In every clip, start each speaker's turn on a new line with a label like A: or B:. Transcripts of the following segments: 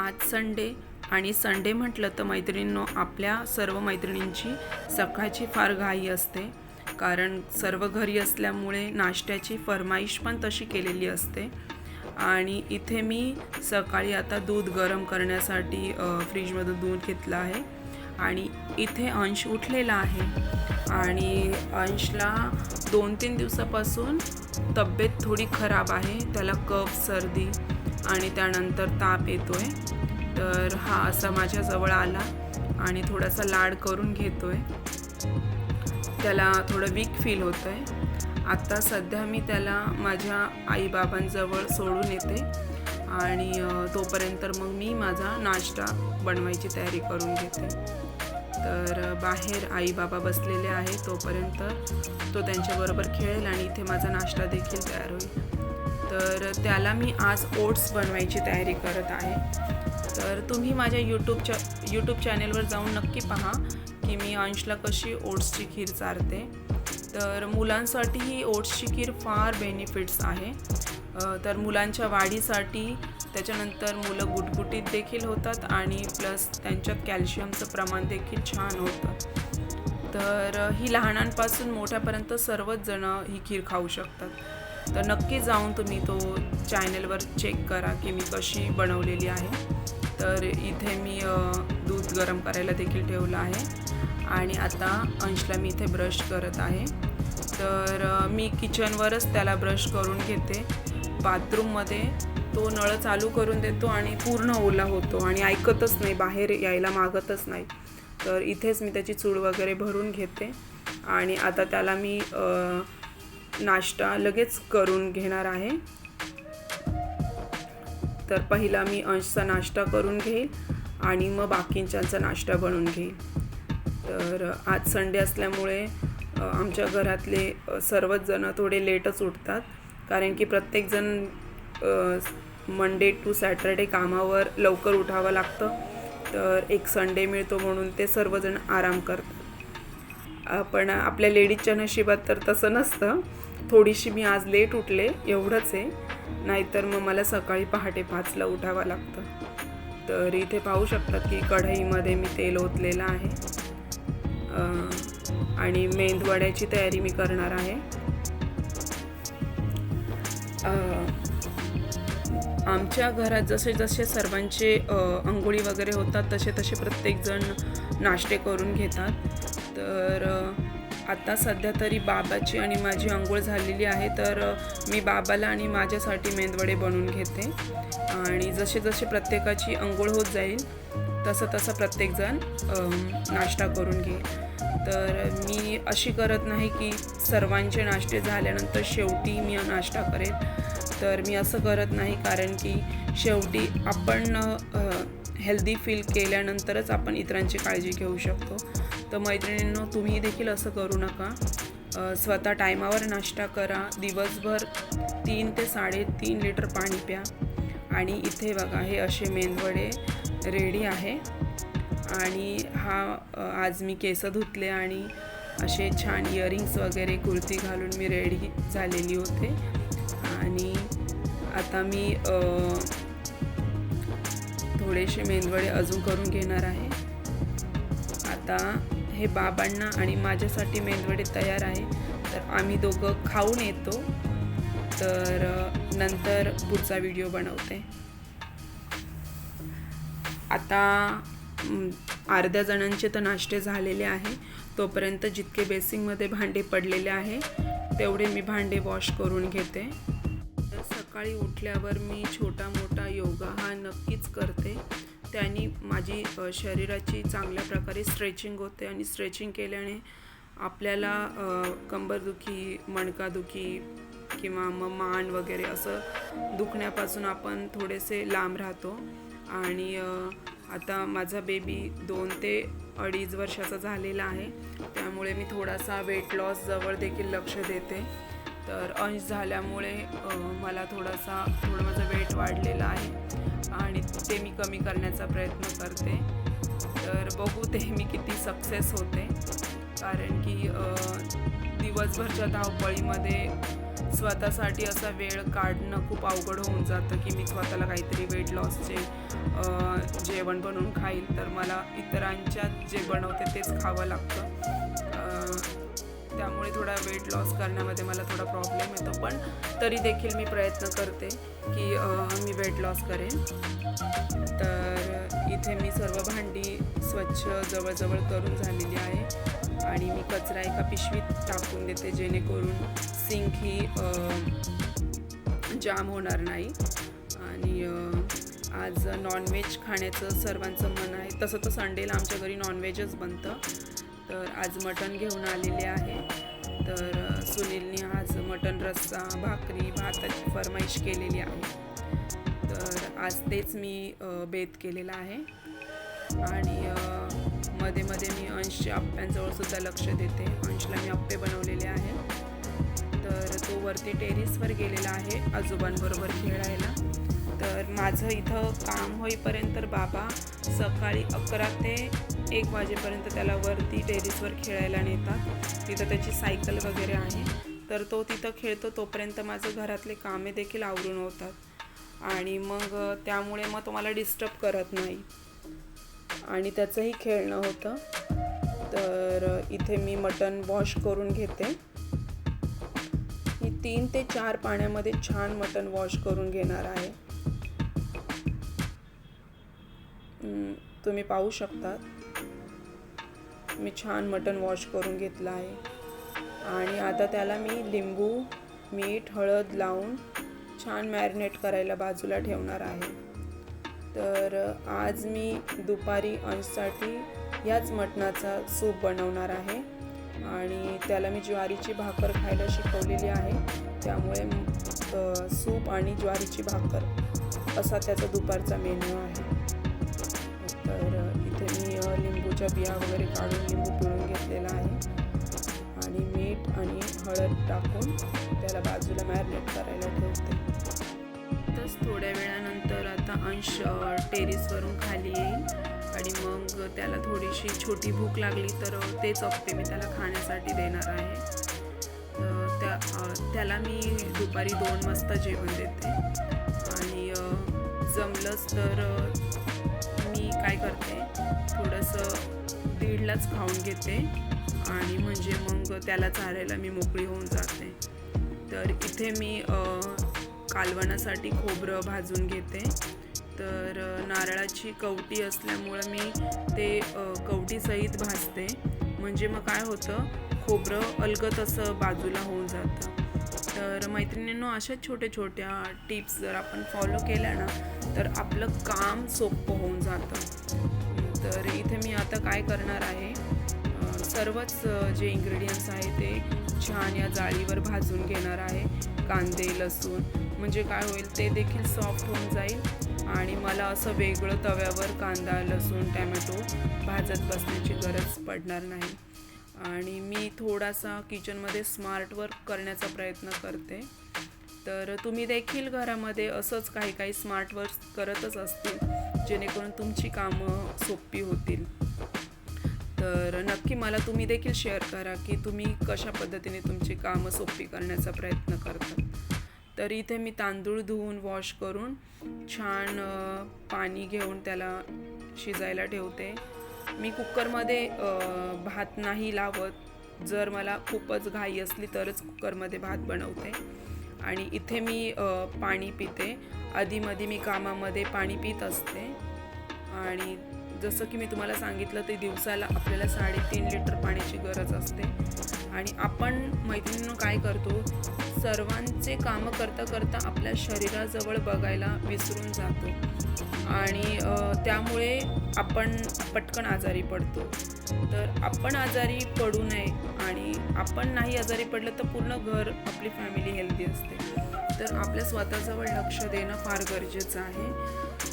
A: आज संडे आणि संडे म्हटलं तर मैत्रिणींनो आपल्या सर्व मैत्रिणींची सकाळची फार घाई असते. कारण सर्व घरी असल्यामुळे नाश्त्याची फरमाईश पण तशी केलेली असते. आणि इथे मी सकाळी आता दूध गरम करण्यासाठी फ्रीजमधून दूध घेतलं आहे. आणि इथे अंश उठलेला आहे. आणि अंशला दोन तीन दिवसापासून तब्येत थोडी खराब आहे. त्याला कफ सर्दी आणि त्यानंतर ताप येतो आहे तर हा असा माझ्याजवळ आला आणि थोडासा लाड करून घेतो आहे त्याला थोडं वीक फील होतं आहे आत्ता सध्या मी त्याला माझ्या आईबाबांजवळ सोडून येते. आणि तोपर्यंत मग मी माझा नाश्ता बनवायची तयारी करून घेते. तर बाहेर आई बाबा बसलेले आहे तोपर्यंत तो त्यांच्याबरोबर खेळेल आणि इथे माझा नाश्ता देखील तयार होईल. तर त्याला मी आज ओट्स बनवायची तयारी करत आहे. तर तुम्ही माझ्या यूट्यूबच्या यूट्यूब चॅनेलवर जाऊन नक्की पहा की मी अंशला कशी ओट्सची खीर चारते. तर मुलांसाठी ही ओट्सची खीर फार बेनिफिट्स आहे. तर मुलांच्या वाढीसाठी त्याच्यानंतर मुलं गुटगुटीत देखील होतात आणि प्लस त्यांच्यात कॅल्शियमचं प्रमाण देखील छान होतं. तर ही लहानांपासून मोठ्यापर्यंत सर्वच जणं ही खीर खाऊ शकतात. तर नक्की जाऊन तुम्ही तो चॅनलवर चेक करा की मी कशी बनवलेली आहे. तर इथे मी दूध गरम करायला देखील ठेवलं आहे. आणि आता अंशला मी इथे ब्रश करत आहे. तर मी किचनवरच त्याला ब्रश करून घेते. बाथरूममध्ये तो नळ चालू करून देतो आणि पूर्ण ओला होतो आणि ऐकतच नाही बाहेर यायला मागतच नाही. तर इथेच मी त्याची चूड वगैरे भरून घेते. आणि आता त्याला मी आ, नाश्ता लगेच करून घेणार आहे. तर पहिला मी अंशचा नाश्ता करून घेईल आणि मग बाकींच्यांचा नाश्ता बनवून घेईल. तर आज संडे असल्यामुळे आमच्या घरातले सर्वच जण थोडे लेटच उठतात. कारण की प्रत्येकजण मंडे टू सॅटरडे कामावर लवकर उठावं लागतं. तर एक संडे मिळतो म्हणून ते सर्वजण आराम करतात. पण आपल्या लेडीजच्या नशिबात तर तसं नसतं. थोडीशी मी आज लेट उठले एवढंच आहे. नाहीतर मग मला सकाळी पहाटे पाचला उठावं लागतं. तर इथे पाहू शकतात की कढईमध्ये मी तेल ओतलेलं आहे. आणि मेंदवड्याची तयारी मी करणार आहे. आमच्या घरात जसे जसे सर्वांचे अंघोळी वगैरे होतात तसे तसे प्रत्येकजण नाश्ते करून घेतात. तर आत्ता आता सध्या तरी बाबाची आणि माझी आंघोळ झालेली आहे तर मी बाबाला आणि माझ्यासाठी मेंदवडे बनवून घेते. आणि जसे जसे प्रत्येकाची अंघोळ होत जाईल तसं तसं प्रत्येकजण नाश्ता करून घेईल. तर मी अशी करत नाही की सर्वांचे नाश्ते झाल्यानंतर शेवटी मी नाश्ता करेन. तर मी असं करत नाही कारण की शेवटी आपण हेल्दी फील केल्यानंतरच आपण इतरांची काळजी घेऊ शकतो. तर मैत्रिणींनो तुम्ही देखील असं करू नका. स्वतः टायमावर नाश्ता करा. दिवसभर तीन ते साडेतीन लिटर पाणी प्या. आणि इथे बघा हे असे मेंदवडे रेडी आहे. आणि हा आज मी केस धुतले आणि असे छान इयरिंग्स वगैरे कुर्ती घालून मी रेडी झालेली होते. आणि आता मी थोडेसे मेंदवडे अजून करून घेणार आहे. आता हे बाबांना आणि माझ्यासाठी मेंदवडे तयार आहे. तर आम्ही दोघं खाऊन येतो. तर नंतर पुढचा व्हिडिओ बनवते. आता अर्ध्या जणांचे तर नाश्ते झालेले आहे. तोपर्यंत जितके बेसिंगमध्ये भांडे पडलेले आहे तेवढे मी भांडे वॉश करून घेते. तर सकाळी उठल्यावर मी छोटा मोठा योगा हा नक्कीच करते. त्यानी माझी शरीराची चांगल्या प्रकारे स्ट्रेचिंग होते आणि स्ट्रेचिंग केल्याने आपल्याला कंबरदुखी मणकादुखी किंवा मग मान वगैरे असं दुखण्यापासून आपण थोडेसे लांब राहतो. आणि आता माझा बेबी दोन ते अडीच वर्षाचा झालेला आहे. त्यामुळे मी थोडासा वेट लॉस जवळ देखील लक्ष देते. तर अंश झाल्यामुळे मला थोडासा थोडं माझं वेट वाढलेलं आहे. आणि ते मी कमी करण्याचा प्रयत्न करते. तर बघू ते मी किती सक्सेस होते. कारण की दिवसभरच्या धावपळीमध्ये स्वतःसाठी असा वेळ काढणं खूप अवघड होऊन जातं की मी स्वतःला काहीतरी वेट लॉसचे जेवण बनवून खाईल. तर मला इतरांच्या जे बनवते तेच खावं लागतं. त्यामुळे थोडा वेट लॉस करण्यामध्ये मला थोडा प्रॉब्लेम येतो. पण तरी देखील मी प्रयत्न करते की मी वेट लॉस करेन. तर इथे मी सर्व भांडी स्वच्छ जवळजवळ करून झालेली आहे आणि मी कचरा एका पिशवीत टाकून देते जेणेकरून सिंक ही जाम होणार नाही. आणि आज नॉनव्हेज खाण्याचं सर्वांचं मन आहे. तसं तर संडेला आमच्या घरी नॉनव्हेजच बनतं. तर आज मटण घेऊन आलेले आहे. तर सुनीलने आज मटण रस्सा भाकरी भाताची फरमाईश केलेली आहे. तर आज तेच मी बेत केलेला आहे. आणि मध्ये मध्ये मी अंशच्या आप्प्यांजवळ सुद्धा लक्ष देते. अंशला मी आप्पे बनवलेले आहे. तर तो वरती टेरिसवर गेलेला आहे आजोबांबरोबर खेळायला. तर माझं इथं काम होईपर्यंत बाबा सकाळी अकरा ते एक वाजेपर्यंत त्याला वरती टेरिसवर खेळायला नेतात. तिथं त्याची सायकल वगैरे आहे. तर तो तिथं खेळतो तोपर्यंत माझं घरातले कामे देखील आवरून होतात. आणि मग त्यामुळे मग तो मला डिस्टर्ब करत नाही. आणि त्याचंही खेळणं होतं. तर इथे मी मटण वॉश करून घेते. मी तीन ते चार पाण्यामध्ये छान मटण वॉश करून घेणार आहे. तुम्ही पाहू शकतात. मी छान मटण वॉश करून घेतलं आहे. आणि आता त्याला मी लिंबू मीठ हळद लावून छान मॅरिनेट करायला बाजूला ठेवणार आहे. तर आज मी दुपारी अंशसाठी याच मटणाचा सूप बनवणार आहे. आणि त्याला मी ज्वारीची भाकर खायला शिकवलेली आहे. त्यामुळे सूप आणि ज्वारीची भाकर असा त्याचा दुपारचा मेन्यू आहे. लिंबूच्या बिया वगैरे काढून लिंबू पिळून घेतलेला आहे. आणि मीठ आणि हळद टाकून त्याला बाजूला मॅरिनेट करायला ठेवते. तस थोड्या वेळानंतर आता अंश टेरिसवरून टेरेसवरून खाली येईल. आणि मग त्याला थोडीशी छोटी भूक लागली तर तेच अप्पे मी त्याला खाण्यासाठी देणार आहे. त्या त्याला मी दुपारी दोन वाजता जेवण देते. आणि जमलंच तर मी काय करते थोडंसं दीडलाच खाऊन घेते आणि म्हणजे मग त्याला चारायला मी मोकळी होऊन जाते. तर इथे मी कालवणासाठी खोबरं भाजून घेते. तर नारळाची कवटी असल्यामुळं मी ते कवटीसहित भाजते. म्हणजे मग काय होतं खोबरं अलगत असं बाजूला होऊन जातं. तर मैत्रिणींनो अशा छोट्या छोट्या टिप्स जर आपण फॉलो केल्या ना तर आपलं काम सोपं होऊन जातं. तर इथे मी आता काय करणार आहे सर्वच जे इन्ग्रेडियंट्स आहे ते छान या जाळीवर भाजून घेणार आहे कांदे लसूण म्हणजे काय होईल ते देखील सॉफ्ट होऊन जाईल आणि मला असं वेगळं तव्यावर कांदा लसूण टॅमॅटो भाजत बसण्याची गरज पडणार नाही. आणि मी थोडासा किचनमध्ये स्मार्ट वर्क करण्याचा प्रयत्न करते. तर तुम्ही देखील घरामध्ये असंच काही काही स्मार्ट वर्क करतच असतील जेणेकरून तुमची कामं सोपी होतील. तर नक्की मला तुम्ही देखील शेअर करा की तुम्ही कशा पद्धतीने तुमची कामं सोपी करण्याचा प्रयत्न करता. तर इथे मी तांदूळ धुवून वॉश करून छान पाणी घेऊन त्याला शिजायला ठेवते. मी कुकरमध्ये भात नाही लावत. जर मला खूपच घाई असली तरच कुकरमध्ये भात बनवते. आणि इथे मी पाणी पिते. आधीमध्ये मी कामामध्ये पाणी पित असते. आणि जसं की मी तुम्हाला सांगितलं ते दिवसाला आपल्याला साडेतीन लिटर पाण्याची गरज असते. आणि आपण मैत्रिणीनं काय करतो? सर्वांचे कामं करता करता आपल्या शरीराजवळ बघायला विसरून जातो. आणि त्यामुळे आपण पटकन आजारी पडतो. तर आपण आजारी पडू नये आणि आपण नाही आजारी पडलं तर पूर्ण घर आपली फॅमिली हेल्दी असते. तर आपल्या स्वतःजवळ लक्ष देणं फार गरजेचं आहे.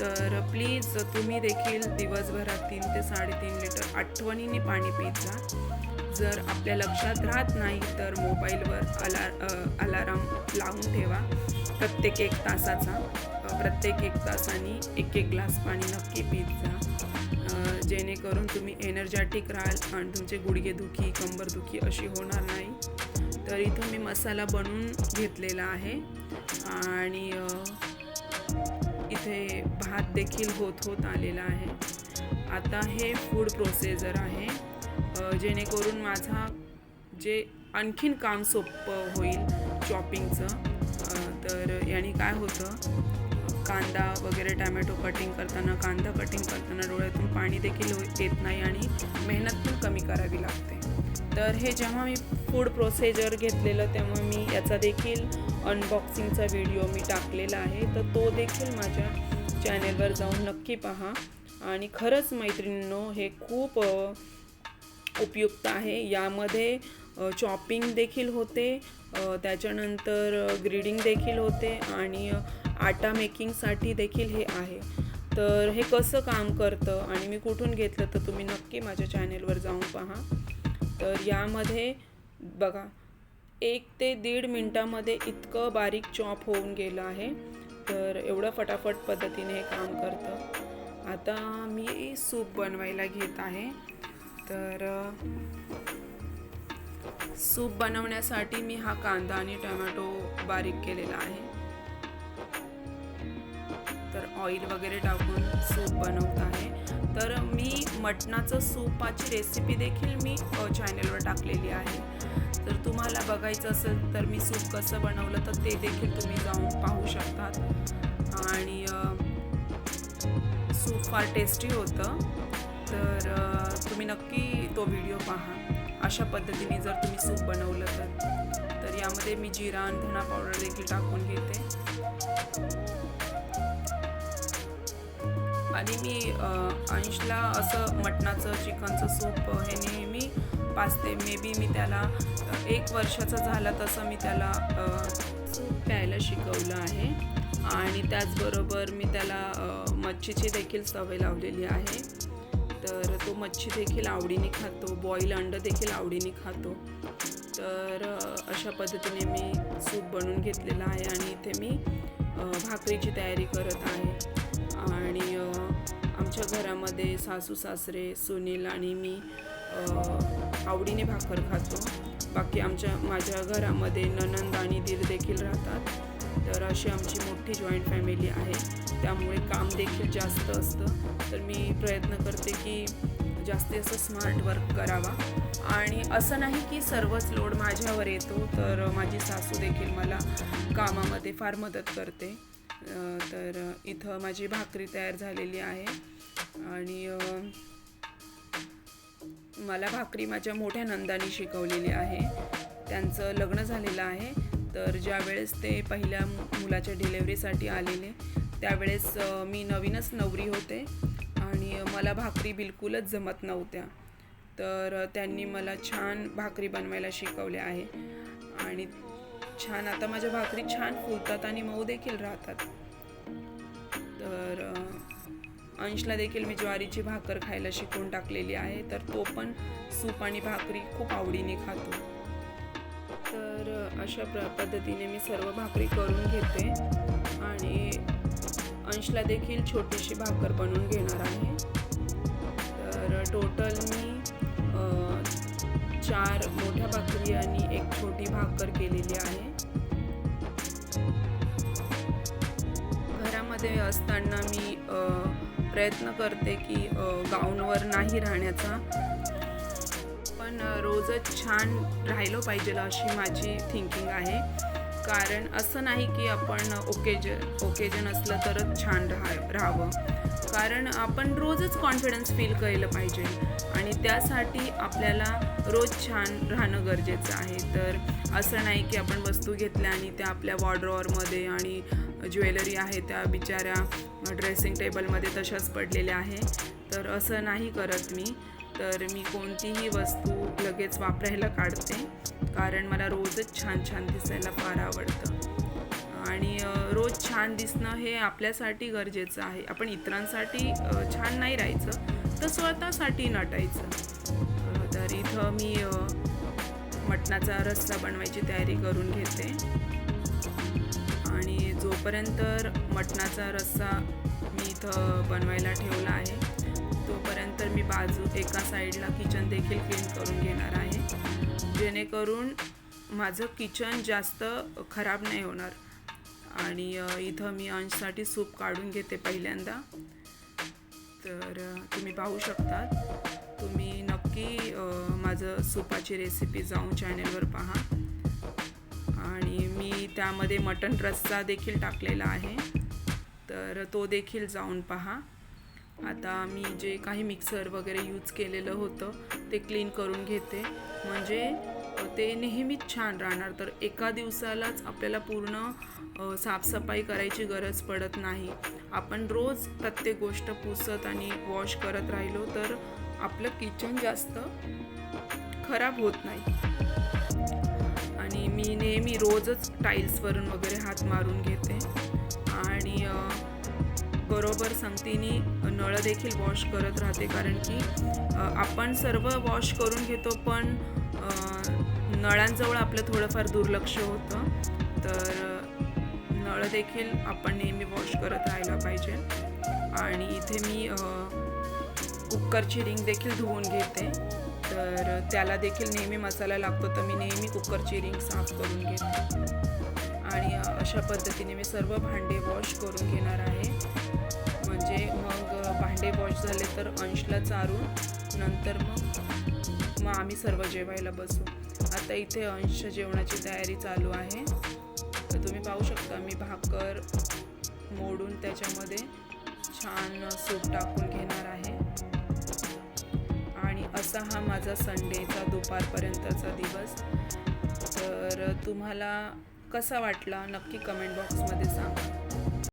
A: तर प्लीज तुम्ही देखील दिवसभरात तीन ते साडेतीन लिटर आठवणीने पाणी पित जा. जर आपल्या लक्षात राहत नाही तर मोबाईलवर अलार अलाराम लावून ठेवा. प्रत्येक एक तासाचा प्रत्येक एक तासाने एक एक ग्लास पाणी नक्की पीत जा. जेणेकरून तुम्ही एनर्जॅटिक राहाल आणि तुमचे गुडघेदुखी कंबरदुखी अशी होणार नाही. तर इथं मी मसाला बनवून घेतलेला आहे. आणि इथे भात देखील होत होत आलेला आहे. आता हे फूड प्रोसेसर आहे. जेणेकरून माझा जे आणखीन काम सोपं होईल चॉपिंगचं तर याने काय होतं कांदा वगैरे टॅमॅटो कटिंग करताना कांदा कटिंग करताना डोळ्यातून पाणी देखील येत नाही आणि मेहनत पण कमी करावी लागते. तर हे जेव्हा मी फूड प्रोसेजर घेतलेलं तेव्हा मी याचा देखील अनबॉक्सिंगचा व्हिडिओ मी टाकलेला आहे. तर तो देखील माझ्या चॅनेलवर जाऊन नक्की पहा. आणि खरंच मैत्रिणींनो हे खूप उपयुक्त आहे. यामध्ये चॉपिंग देखील होते त्याच्यानंतर ग्रीडिंग देखील होते आणि आटा मेकिंगसाठी देखील हे आहे. तर हे कसं काम करतं आणि मी कुठून घेतलं तर तुम्ही नक्की माझ्या चॅनेलवर जाऊन पहा. तर यामध्ये बघा एक ते दीड मिनटामध्ये इतकं बारीक चॉप होऊन गेलं आहे. तर एवढं फटाफट पद्धतीने हे काम करतं. आता मी सूप बनवायला घेत आहे. तर सूप बनवण्यासाठी मी हा कांदा आणि टोमॅटो बारीक केलेला आहे. तर ऑइल वगैरे टाकून सूप बनवत आहे. तर मी मटणाचं सूपाची रेसिपी देखील मी चॅनलवर टाकलेली आहे. तर तुम्हाला बघायचं असेल तर मी सूप कसं बनवलं तर ते देखील तुम्ही जाऊन पाहू शकतात. आणि सूप फार टेस्टी होतं. तर तुम्ही नक्की तो व्हिडिओ पहा. अशा पद्धतीने जर तुम्ही सूप बनवलं तर. तर यामध्ये मी जिरा आणि पावडर देखील टाकून घेते. आणि मी अंशला असं मटणाचं चिकनचं सूप हे नेहमी पाचते मे बी मी त्याला एक वर्षाचा झाला तसं मी त्याला सूप प्यायला शिकवलं आहे. आणि त्याचबरोबर मी त्याला मच्छीची देखील सवय लावलेली आहे. तर तो मच्छी देखील आवडीने खातो बॉईल अंडं देखील आवडीने खातो. तर अशा पद्धतीने मी सूप बनवून घेतलेलं आहे आणि इथे मी भाकरीची तयारी करत आहे. आणि आमच्या घरामध्ये सासू सासरे सुनील आणि मी आवडीने भाकर खातो. बाकी आमच्या माझ्या घरामध्ये ननंद आणि दीर देखील राहतात. तर अशी आमची मोठी जॉईंट फॅमिली आहे. त्यामुळे काम देखील जास्त असतं. तर मी प्रयत्न करते की जास्ती असं स्मार्ट वर्क करावा. आणि असं नाही की सर्वच लोड माझ्यावर येतो तर माझी सासू देखील मला कामामध्ये फार मदत करते. तर इथं माझी भाकरी तयार झालेली आहे. आणि मला भाकरी माझ्या मोठ्या नंदानी शिकवलेली आहे. त्यांचं लग्न झालेलं आहे. तर ज्यावेळेस ते पहिल्या मु- मुलाच्या डिलेवरीसाठी आलेले त्यावेळेस मी नवीनच नवरी होते आणि मला भाकरी बिलकुलच जमत नव्हत्या. तर त्यांनी मला छान भाकरी बनवायला शिकवले आहे आणि छान आता माझ्या भाकरी छान फुलतात आणि मऊ देखील राहतात. तर अंशला देखील मी ज्वारीची भाकर खायला शिकवून टाकलेली आहे तर तो पण सूप आणि भाकरी खूप आवडीने खातो. तर अशा प्र पद्धतीने मी सर्व भाकरी करून घेते आणि अंशला देखील छोटीशी भाकर बनवून घेणार आहे. तर टोटल मी चार मोठ्या भाकरी आणि एक छोटी भाकर केलेली आहे. घरामध्ये असताना मी प्रयत्न करते की गाऊनवर नाही राहण्याचा. पण रोजच छान राहिलो पाहिजे अशी माझी थिंकिंग आहे. कारण असं नाही की आपण ओकेजन ओकेजन असलं तरच छान राहा राहावं. कारण आपण रोजच कॉन्फिडन्स फील केलं पाहिजे. आणि त्यासाठी आपल्याला रोज छान राहणं गरजेचं आहे. तर असं नाही की आपण वस्तू घेतल्या आणि त्या आपल्या वॉर्ड्रॉवरमध्ये आणि ज्वेलरी आहे त्या बिचाऱ्या ड्रेसिंग टेबलमध्ये तशाच पडलेल्या आहे. तर असं नाही करत मी. तर मी कोणतीही वस्तू लगेच वापरायला काढते. कारण मला रोजच छान छान दिसायला फार आवडतं. आणि रोज छान दिसणं हे आपल्यासाठी गरजेचं आहे. आपण इतरांसाठी छान नाही राहायचं तर स्वतःसाठी नटायचं. तर इथं मी मटणाचा रस्सा बनवायची तयारी करून घेते. आणि जोपर्यंत मटणाचा रस्सा मी इथं बनवायला ठेवला आहे तोपर्यंत मी बाजू एका साईडला किचन देखील क्लीन करून घेणार आहे. जेणेकरून माझं किचन जास्त खराब नाही होणार. आणि इथं मी अंशसाठी सूप काढून घेते पहिल्यांदा. तर तुम्ही पाहू शकतात. तुम्ही नक्की माझं सूपाची रेसिपी जाऊन चॅनेलवर पहा. आणि मी त्यामध्ये मटण रस्सा देखील टाकलेला आहे. तर तो देखील जाऊन पहा. आता मी जे काही मिक्सर वगैरे यूज केलेलं होतं ते क्लीन करून घेते. म्हणजे ते नेहमीच छान राहणार. तर एका दिवसालाच आपल्याला पूर्ण साफसफाई करायची गरज पडत नाही. आपण रोज प्रत्येक गोष्ट पुसत आणि वॉश करत राहिलो तर आपलं किचन जास्त खराब होत नाही. आणि मी नेहमी रोजच टाईल्सवरून वगैरे हात मारून घेते. आणि बरोबर संगतीने नळ देखील वॉश करत राहते. कारण की आपण सर्व वॉश करून घेतो पण नळांजवळ आपलं थोडंफार दुर्लक्ष होतं. तर नळ देखील आपण नेहमी वॉश करत राहायला पाहिजे. आणि इथे मी कुकरची रिंग देखील धुवून घेते. तर त्याला देखील नेहमी मसाला लागतो तर मी नेहमी कुकरची रिंग साफ करून घेते. आणि अशा पद्धतीने मी सर्व भांडे वॉश करून घेणार आहे. म्हणजे मग भांडे वॉश झाले तर अंशला चारून नंतर मग मग आम्ही सर्व जेवायला बसू. आता इथे अंश जेवणाची तयारी चालू आहे. तर तुम्ही पाहू शकता मी भाकर मोडून त्याच्यामध्ये छान सूप टाकून घेणार आहे. आणि असा हा माझा संडेचा दुपारपर्यंतचा दिवस. तर तुम्हाला कसा वाटला नक्की कमेंट बॉक्समध्ये सांगा.